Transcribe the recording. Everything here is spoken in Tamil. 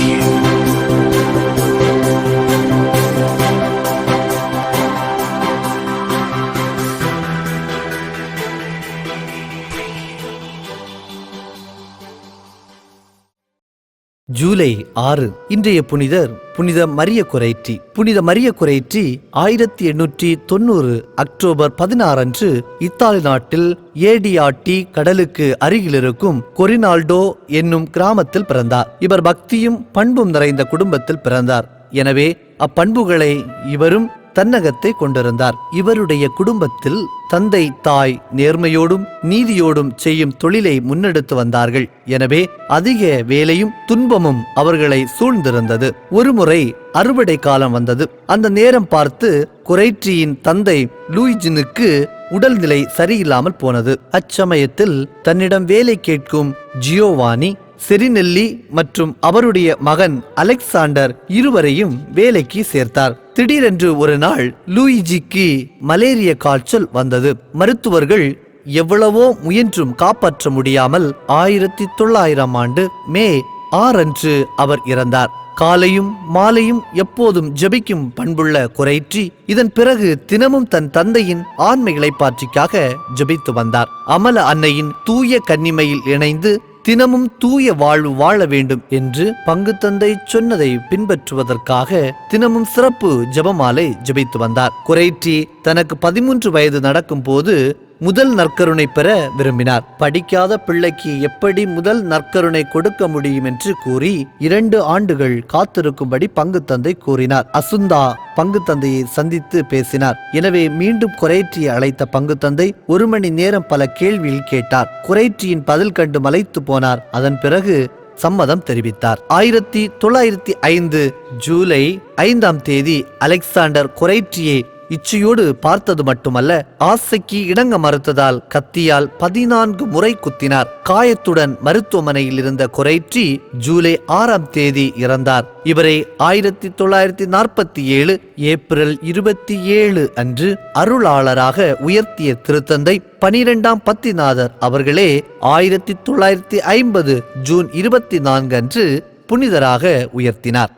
you. ஜூலை ஆறு இன்றைய புனிதர் புனித மரிய குறைற்றி புனித மரிய குறைற்றி ஆயிரத்தி எண்ணூற்றி தொண்ணூறு அக்டோபர் பதினாறு அன்று இத்தாலி நாட்டில் ஏடியாட்டி கடலுக்கு அருகில் இருக்கும் கொரினால்டோ என்னும் கிராமத்தில் பிறந்தார். இவர் பக்தியும் பண்பும் நிறைந்த குடும்பத்தில் பிறந்தார். எனவே அப்பண்புகளை இவரும் தன்னகத்தை கொண்டிருந்தார். இவருடைய குடும்பத்தில் தந்தை தாய் நேர்மையோடும் நீதியோடும் செய்யும் தொழிலை முன்னெடுத்து வந்தார்கள். எனவே அதிக வேலையும் துன்பமும் அவர்களை சூழ்ந்திருந்தது. ஒருமுறை அறுவடை காலம் வந்தது. அந்த நேரம் பார்த்து குறைற்றியின் தந்தை லூயிஜினுக்கு உடல்நிலை சரியில்லாமல் போனது. அச்சமயத்தில் தன்னிடம் வேலை கேட்கும் ஜியோவானி செரினெல்லி மற்றும் அவருடைய மகன் அலெக்சாண்டர் இருவரையும் வேலைக்கு சேர்த்தார். திடீரென்று ஒரு நாள் லூயிஜிக்கு மலேரிய காய்ச்சல் வந்தது. மருத்துவர்கள் எவ்வளவோ முயன்றும் காப்பாற்ற முடியாமல் ஆயிரத்தி தொள்ளாயிரம் ஆண்டு மே ஆறன்று அவர் இறந்தார். காலையும் மாலையும் எப்போதும் ஜெபிக்கும் பண்புள்ள குறைற்றி இதன் பிறகு தினமும் தன் தந்தையின் ஆண்மை இளைப்பாற்றிக்காக ஜெபித்து வந்தார். அமல அன்னையின் தூய கன்னிமையில் இணைந்து தினமும் தூய வாழ்வு வாழ வேண்டும் என்று பங்கு தந்தை சொன்னதை பின்பற்றுவதற்காக தினமும் சிறப்பு ஜெபமாலை ஜெபித்து வந்தார். குறைற்றி தனக்கு பதிமூன்று வயது நடக்கும் போது முதல் நற்கருணை பெற விரும்பினார். படிக்காத பிள்ளைக்கு எப்படி முதல் நற்கருணை கொடுக்க முடியும் என்று கூறி இரண்டு ஆண்டுகள் காத்திருக்கும்படி பங்கு தந்தை கூறினார். அசுந்தா பங்கு தந்தையை சந்தித்து பேசினார். எனவே மீண்டும் குறைற்றியை அழைத்த பங்கு தந்தை ஒரு மணி நேரம் பல கேள்வியில் கேட்டார். குறைற்றியின் பதில் கண்டு மலைத்து போனார். அதன் பிறகு சம்மதம் தெரிவித்தார். ஆயிரத்தி தொள்ளாயிரத்தி ஐந்து ஜூலை ஐந்தாம் தேதி அலெக்சாண்டர் குறைற்றியை இச்சையோடு பார்த்தது மட்டுமல்ல ஆசைக்கு இணங்க மறுத்ததால் கத்தியால் பதினான்கு முறை குத்தினார். காயத்துடன் மருத்துவமனையில் இருந்த குறைற்றி ஜூலை ஆறாம் தேதி இறந்தார். இவரை ஆயிரத்தி தொள்ளாயிரத்தி நாற்பத்தி ஏழு ஏப்ரல் இருபத்தி ஏழு அன்று அருளாளராக உயர்த்திய திருத்தந்தை பனிரெண்டாம் பத்திநாதர் அவர்களே ஆயிரத்தி தொள்ளாயிரத்தி ஐம்பது ஜூன் இருபத்தி நான்கு அன்று புனிதராக உயர்த்தினார்.